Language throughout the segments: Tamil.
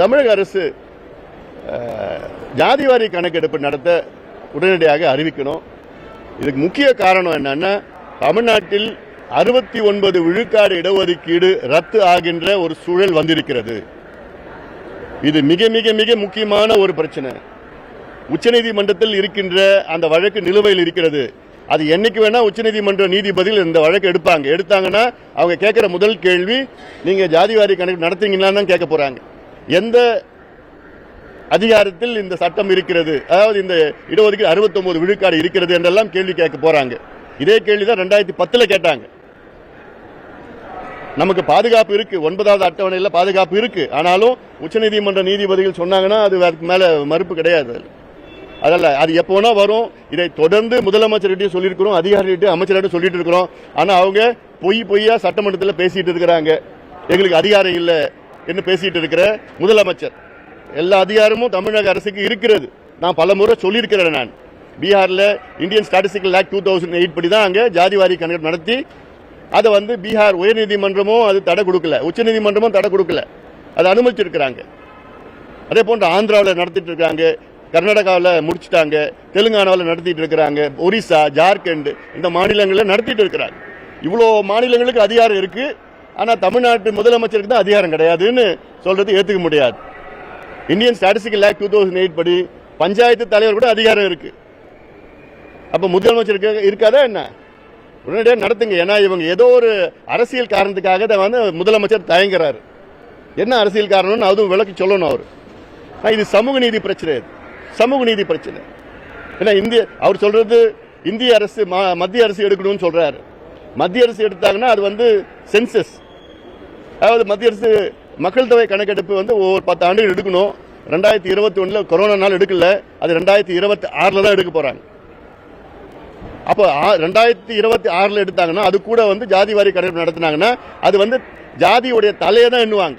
தமிழக அரசு ஜாதிவாரி கணக்கெடுப்பு நடத்த உடனடியாக அறிவிக்கணும். இதுக்கு முக்கிய காரணம் என்னன்னா தமிழ்நாட்டில் அறுபத்தி ஒன்பது விழுக்காடு இடஒதுக்கீடு ரத்து ஆகின்ற ஒரு சூழல் வந்திருக்கிறது. இது மிக மிக மிக முக்கியமான ஒரு பிரச்சனை. உச்சநீதிமன்றத்தில் இருக்கின்ற அந்த வழக்கு நிலுவையில் இருக்கிறது. அது என்னைக்கு வேணா உச்சநீதிமன்ற நீதிபதிகள் இந்த வழக்கு எடுப்பாங்க. எடுத்தாங்கன்னா அவங்க கேட்கிற முதல் கேள்வி நீங்க ஜாதிவாரி கணக்கு நடத்தீங்களான்னு தான் கேட்க போறாங்க. எந்த அதிகாரத்தில் இந்த சட்டம் இருக்கிறது? அதாவது இந்த இடஒதுக்கீடு 69 விழுக்காடு இருக்கிறது என்றெல்லாம் கேள்வி கேட்க போறாங்க. இதே கேள்வி தான் ரெண்டாயிரத்தி பத்தில் கேட்டாங்க. நமக்கு பாதுகாப்பு இருக்கு. ஒன்பதாவது அட்டவணையில் பாதுகாப்பு இருக்கு. ஆனாலும் உச்சநீதிமன்ற நீதிபதிகள் சொன்னாங்கன்னா அது அதுக்கு மேலே மறுப்பு கிடையாது. அதில் அதல்ல அது எப்போ வரும். இதை தொடர்ந்து முதலமைச்சர்கிட்டையும் சொல்லியிருக்கிறோம் அதிகாரிகிட்டையும் அமைச்சர்கிட்ட சொல்லிட்டு இருக்கிறோம். ஆனால் அவங்க பொய் பொய்யா சட்டமன்றத்தில் பேசிட்டு இருக்கிறாங்க. எங்களுக்கு அதிகாரம் இல்லை. என்று பேசிட்டு இருக்கிற முதலமைச்சர். எல்லா அதிகாரமும் தமிழக அரசுக்கு இருக்கிறது. நான் பல முறை சொல்லியிருக்கிறேன் நான். பீகாரில் Indian statistical act two thousand eight படி தான் அங்கே ஜாதிவாரி கணக்கு நடத்தி அதை வந்து பீகார் உயர்நீதிமன்றமும் அது தடை கொடுக்கல. உச்சநீதிமன்றமும் தடை கொடுக்கல. அதை அனுமதிச்சிருக்கிறாங்க. அதே போன்று ஆந்திராவில் நடத்திட்டு இருக்காங்க கர்நாடகாவில் முடிச்சிட்டாங்க தெலுங்கானாவில் நடத்திட்டு இருக்கிறாங்க ஒரிசா ஜார்க்கண்ட் இந்த மாநிலங்களில் நடத்திட்டு இருக்கிறாங்க. இவ்வளோ மாநிலங்களுக்கு அதிகாரம் இருக்குது ஆனால் தமிழ்நாட்டு முதலமைச்சருக்கு தான் அதிகாரம் கிடையாதுன்னு சொல்றது ஏற்றுக்க முடியாது. Indian statistical act two thousand eight படி பஞ்சாயத்து தலைவர் கூட அதிகாரம் இருக்கு. அப்போ முதலமைச்சருக்கு இருக்காதா என்ன? உடனடியாக நடத்துங்க. ஏன்னா இவங்க ஏதோ ஒரு அரசியல் காரணத்துக்காக தான் வந்து முதலமைச்சர் தயங்குறாரு. என்ன அரசியல் காரணம்னு அதுவும் விளக்கி சொல்லணும் அவர். இது சமூக நீதி பிரச்சனை இது. சமூக நீதி பிரச்சனை. ஏன்னா இந்திய அவர் சொல்றது இந்திய அரசு மத்திய அரசு எடுக்கணும்னு சொல்றாரு. மத்திய அரசு எடுத்தாங்கன்னா அது வந்து சென்சஸ் அதாவது மத்திய அரசு மக்கள் தொகை கணக்கெடுப்பு வந்து ஒவ்வொரு பத்து ஆண்டுகள் எடுக்கணும். ரெண்டாயிரத்தி இருபத்தி ஒன்றில் கொரோனானால எடுக்கல. அது ரெண்டாயிரத்தி இருபத்தி ஆறில் தான் எடுக்க போகிறாங்க அப்போ ஆ- ரெண்டாயிரத்தி இருபத்தி ஆறில் எடுத்தாங்கன்னா அது கூட வந்து ஜாதி வாரி கணக்கெடுப்பு நடத்தினாங்கன்னா அது வந்து ஜாதியுடைய தலையை தான் எண்ணுவாங்க.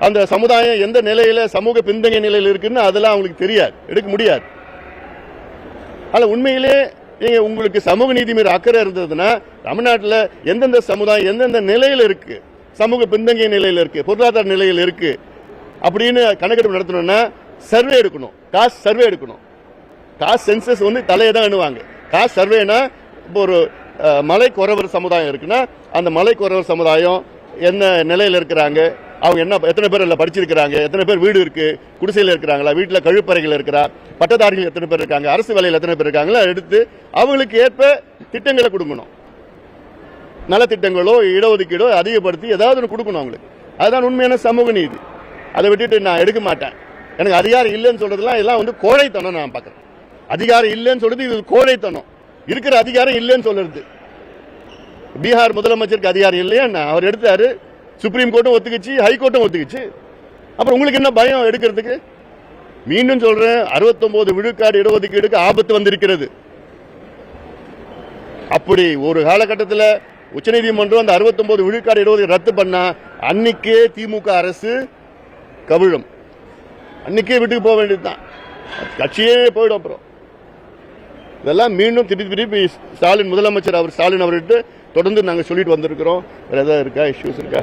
அந்த சமுதாயம் எந்த நிலையில் சமூக பின்தங்கிய நிலையில் இருக்குன்னு அதெல்லாம் அவங்களுக்கு தெரியாது. எடுக்க முடியாது. ஆனால் உண்மையிலே நீங்கள் உங்களுக்கு சமூக நீதி மீது அக்கறை இருந்ததுன்னா தமிழ்நாட்டில் எந்தெந்த சமுதாயம் எந்தெந்த நிலையில் இருக்கு? சமூக பின்தங்கிய நிலையில் இருக்கு பொருளாதார நிலையில் இருக்கு அப்படின்னு கணக்கெடுப்பு நடத்தணும்னா சர்வே எடுக்கணும். காசு சர்வே எடுக்கணும். காசு சென்சஸ் வந்து தலையை தான் எண்ணுவாங்க. காசு சர்வேனா இப்போ ஒரு மலை குறவர் சமுதாயம் இருக்குன்னா அந்த மலை குறவர் சமுதாயம் என்ன நிலையில் இருக்கிறாங்க? அவங்க என்ன எத்தனை பேர் இல்லை படிச்சிருக்கிறாங்க? எத்தனை பேர் வீடு இருக்கு? குடிசையில் இருக்கிறாங்களா? வீட்டில் கழிப்பறைகள் இருக்கிறா பட்டதாரிகள் எத்தனை பேர் இருக்காங்க? அரசு வேலையில் எத்தனை பேர் இருக்காங்களா எடுத்து அவங்களுக்கு ஏற்ப திட்டங்களை கொடுக்கணும். நலத்திட்டங்களோ இடஒதுக்கீடோ அதிகப்படுத்தி ஏதாவது ஒன்று கொடுக்கணும் அவங்களுக்கு. அதுதான் உண்மையான சமூக நீதி. அதை விட்டுட்டு நான் எடுக்க மாட்டேன். எனக்கு அதிகாரம் இல்லைன்னு சொல்றதுலாம் இதெல்லாம் வந்து கோழைத்தனம் நான் பார்க்குறேன். அதிகாரம் இல்லைன்னு சொல்றது இது கோழைத்தனம். இருக்கிற அதிகாரம் இல்லைன்னு சொல்றது. பீகார் முதலமைச்சருக்கு அதிகாரம் இல்லையா? என்ன? அவர் எடுத்தாரு. சுப்ரீம் கோர்ட்டும் ஒத்துக்குச்சு ஹைகோர்ட்டும் ஒத்துக்குச்சு. அப்புறம் உங்களுக்கு என்ன பயம் எடுக்கிறதுக்கு? மீண்டும் சொல்றேன் 69 விழுக்காடு இடஒதுக்கீடுக்கு ஆபத்து வந்திருக்கிறது. அப்படி ஒரு காலகட்டத்தில் உச்சநீதிமன்றம் அந்த 69 விழுக்காடு இடஒதுக்கீடு ரத்து பண்ண அன்னைக்கே திமுக அரசு கவிழும். அன்னைக்கே வீட்டுக்கு போக வேண்டியதுதான். கட்சியே போயிடும் அப்புறம். இதெல்லாம் மீண்டும் திருப்பி திருப்பி ஸ்டாலின் முதலமைச்சர் அவர் ஸ்டாலின் அவர்கிட்ட தொடர்ந்து நாங்கள் சொல்லிட்டு வந்திருக்கிறோம். வேறு ஏதாவது இருக்கா இஷ்யூஸ் இருக்கா?